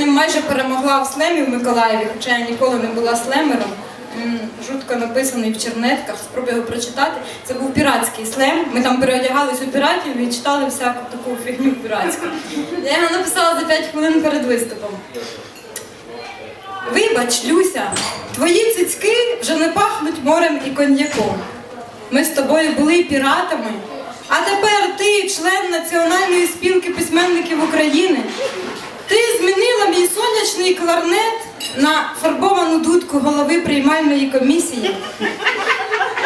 ним майже перемогла в слемі в Миколаєві, хоча я ніколи не була слемером. Жутко написаний в чернетках, спробую його прочитати. Це був піратський слем. Ми там переодягались у піратів і читали всяку таку фігню піратську. Я його написала за 5 хвилин перед виступом. Вибач, Люся, твої цицьки вже не пахнуть морем і коньяком. Ми з тобою були піратами, а тепер ти член Національної спілки письменників України. Ти змінила мій сонячний кларнет на фарбовану дудку голови приймальної комісії.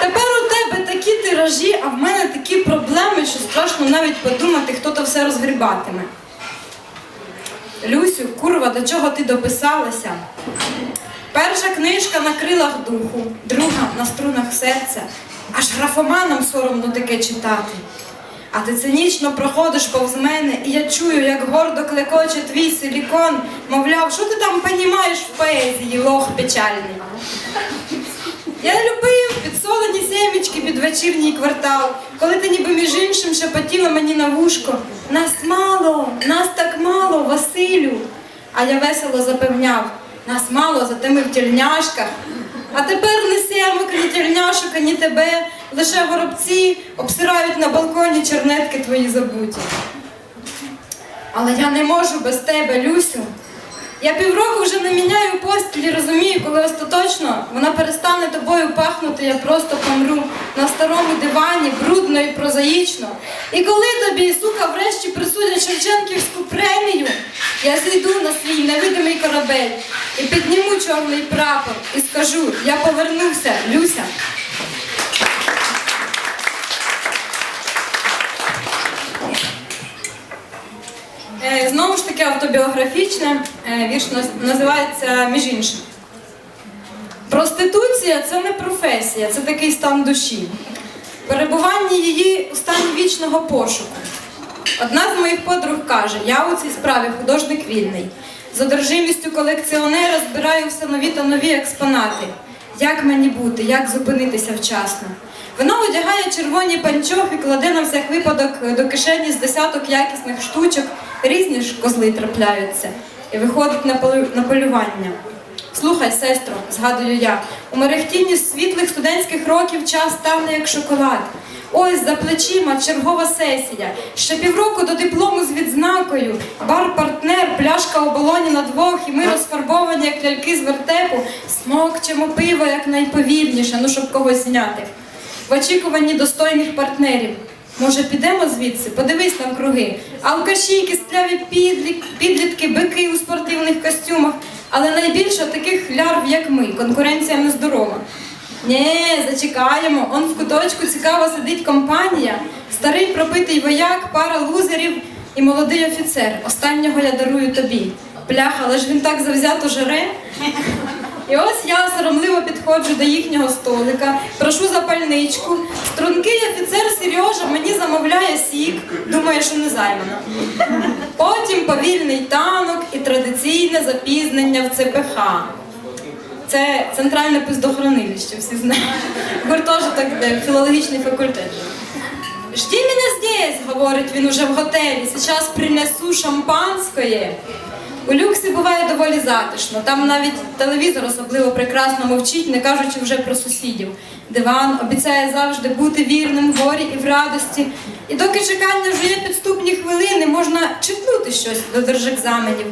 Тепер у тебе такі тиражі, а в мене такі проблеми, що страшно навіть подумати, хто то все розгрібатиме. Люсю, курва, до чого ти дописалася? Перша книжка на крилах духу, друга на струнах серця. Аж графоманам соромно таке читати. А ти цинічно проходиш повз мене, і я чую, як гордо клекоче твій силікон, мовляв, що ти там понімаєш в поезії, лох печальний. Я любив підсолені семічки під вечірній квартал, коли ти ніби між іншим шепотіла мені на вушко. Нас мало, нас так мало, Василю. А я весело запевняв, нас мало, зате ми в тільняшках. А тепер не семок, ні тільняшок, ані тебе, лише горобці обсирають на балконі чернетки твої забуті. Але я не можу без тебе, Люсю. Я півроку вже не міняю постілі, розумію, коли остаточно вона перестане тобою пахнути, я просто помру на старому дивані, брудно і прозаїчно. І коли тобі, сука, врешті присудять Шевченківську премію, я зійду на свій невидимий корабель і підніму чорний прапор і скажу, я повернувся, Люся. Е, таки автобіографічне, е, вірш називається між іншим. Проституція це не професія, це такий стан душі. Перебування її у стані вічного пошуку. Одна з моїх подруг каже: я у цій справі художник вільний. З одержимістю колекціонера збираю все нові та нові експонати. Як мені бути, як зупинитися вчасно? Вона одягає червоні панчохи, кладе на всяк випадок до кишені з десяток якісних штучок, різні ж козли трапляються, і виходить на полю- на полювання. Слухай, сестро, згадую я, у мерехтінні світлих студентських років час стане як шоколад. Ось за плечима чергова сесія. Ще півроку до диплому з відзнакою. Бар-партнер, пляшка оболоні на двох, і ми розфарбовані, як ляльки з вертепу, смокчемо пиво як найповільніше, ну щоб когось зняти. В очікуванні достойних партнерів. Може, підемо звідси, подивись навкруги. Алкаші, кістляві підлітки, бики у спортивних костюмах, але найбільше таких лярв, як ми. Конкуренція нездорова. Нє, зачекаємо. Он в куточку цікаво сидить компанія, старий пропитий вояк, пара лузерів і молодий офіцер. Останнього я дарую тобі. Бляха, але ж він так завзято жере. І ось я соромливо підходжу до їхнього столика, прошу запальничку. Стрункий офіцер Сережа мені замовляє сік, думає, що не займана. Потім повільний танок і традиційне запізнення в ЦПХ. Це центральне пиздохранилище, всі знають. Гуртожиток, де філологічний факультет. Жди мене здесь, говорить він уже в готелі. Сейчас принесу шампанське. У люксі буває доволі затишно. Там навіть телевізор особливо прекрасно мовчить, не кажучи вже про сусідів. Диван обіцяє завжди бути вірним горі і в радості. І доки чекання жує підступні хвилини, можна читнути щось до держекзаменів.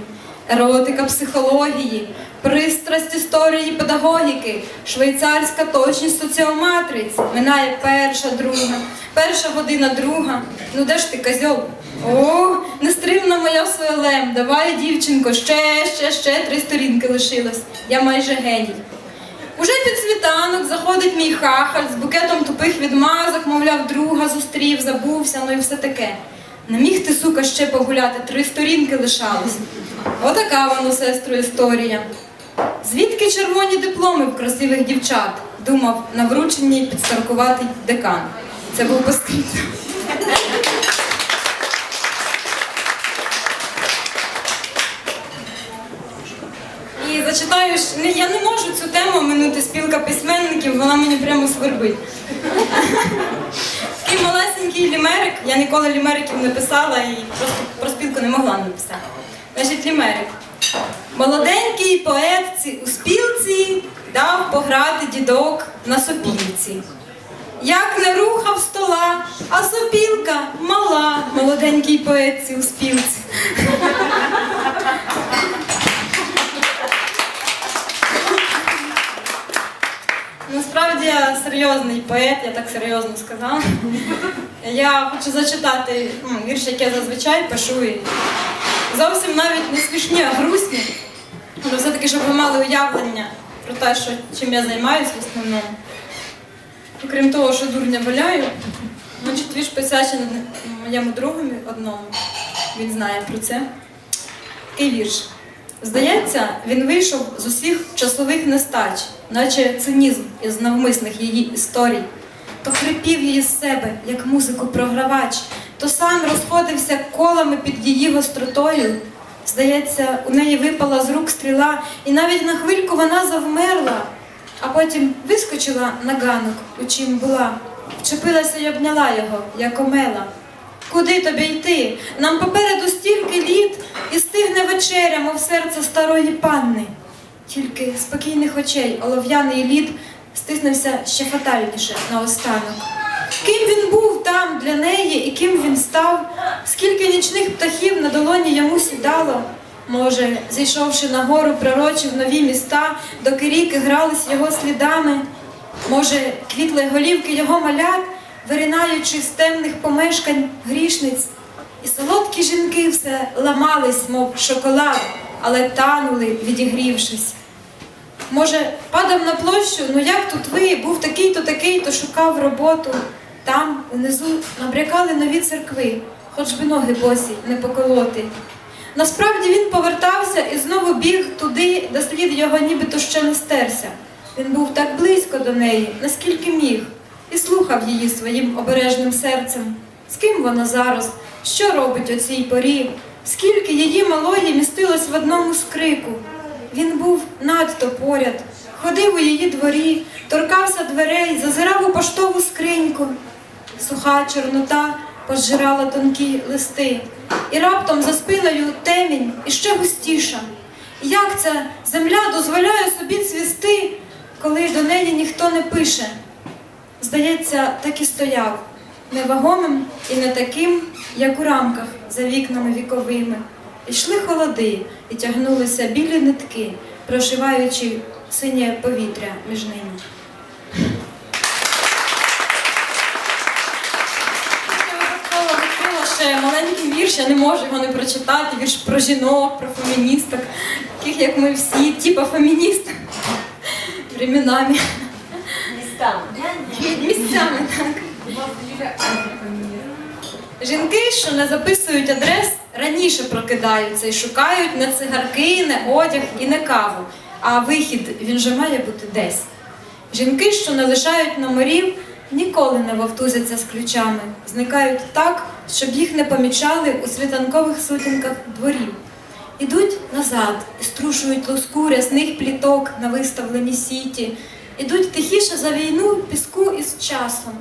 Еротика психології, пристрасть історії педагогіки, швейцарська точність соціоматриць. Минає перша, друга, перша година, друга. Ну де ж ти, козьол? О, нестримна моя СЛМ. Давай, дівчинко, ще, ще, ще три сторінки лишилось. Я майже геній. Уже під світанок заходить мій хахаль з букетом тупих відмазок, мовляв, друга зустрів, забувся, ну і все таке. Не міг ти, сука, ще погуляти, три сторінки лишалось. Отака воно, сестру, історія. Звідки червоні дипломи в красивих дівчат? Думав, на врученні підстаркуватий декан. Це був поскріп. І зачитаю, я не можу цю тему минути спілка письменників, вона мені прямо свербить. Такий малесенький лімерик, я ніколи лімериків не писала і просто про спілку не могла написати. Значить, лімерик. Молоденький поетці у спілці дав пограти дідок на сопілці. Як не рухав стола, а сопілка мала, молоденькій поетці у спілці. Насправді я серйозний поет, я так серйозно сказала. Я хочу зачитати ну, вірш, який я зазвичай пишу. Зовсім навіть не смішні, а грустні. Але все-таки, щоб ви мали уявлення про те, що, чим я займаюся в основному. Окрім того, що дурня валяю, значить вірш присвячений моєму другові одному. Він знає про це. Такий вірш. Здається, він вийшов з усіх часових нестач, наче цинізм із навмисних її історій. То хрипів її з себе, як музику програвач, то сам розходився колами під її гостротою. Здається, у неї випала з рук стріла, і навіть на хвильку вона завмерла, а потім вискочила на ганок, у чим була, вчепилася й обняла його, як омела. Куди тобі йти? Нам попереду стільки літ, і стигне вечеря, мов серце старої панни. Тільки спокійних очей олов'яний лід стиснувся ще фатальніше наостанок. Ким він був там для неї і ким він став, скільки нічних птахів на долоні йому сідало. Може, зійшовши на гору, пророчив нові міста, доки ріки грались його слідами. Може, квітли голівки його малят, виринаючи з темних помешкань грішниць, і солодкі жінки все ламались, мов шоколад, але танули, відігрівшись. Може, падав на площу, ну як тут ви, був такий-то, такий-то, шукав роботу. Там, унизу, набрякали нові церкви, хоч би ноги босі не поколоти. Насправді він повертався і знову біг туди, де слід його нібито ще не стерся. Він був так близько до неї, наскільки міг, і слухав її своїм обережним серцем. З ким вона зараз? Що робить о цій порі? Скільки її малої містилось в одному скрику? Він був надто поряд, ходив у її дворі, торкався дверей, зазирав у поштову скриньку. Суха чорнота пожирала тонкі листи, і раптом за спиною темінь і ще густіша. Як ця земля дозволяє собі цвісти, коли до неї ніхто не пише? Здається, так і стояв, невагомим і не таким, як у рамках за вікнами віковими. Ішли холоди і тягнулися білі нитки, прошиваючи синє повітря між ними. Я випадково ще маленький вірш, я не можу його не прочитати. Вірш про жінок, про феміністок, таких як ми всі, типа феміністок. Временами. Містами. Місцями, так. Жінки, що не записують адрес, раніше прокидаються і шукають не цигарки, не одяг і не каву. А вихід він же має бути десь. Жінки, що не лишають номерів, ніколи не вовтузяться з ключами, зникають так, щоб їх не помічали у світанкових сутінках дворів. Ідуть назад і струшують луску рясних пліток на виставленій сіті, ідуть тихіше за війну піску із часом.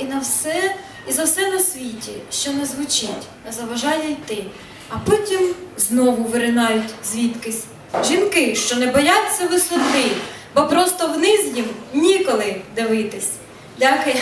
І на все, і за все на світі, що не звучить, не заважає йти. А потім знову виринають звідкись. Жінки, що не бояться висоти, бо просто вниз їм ніколи дивитись. Дякую.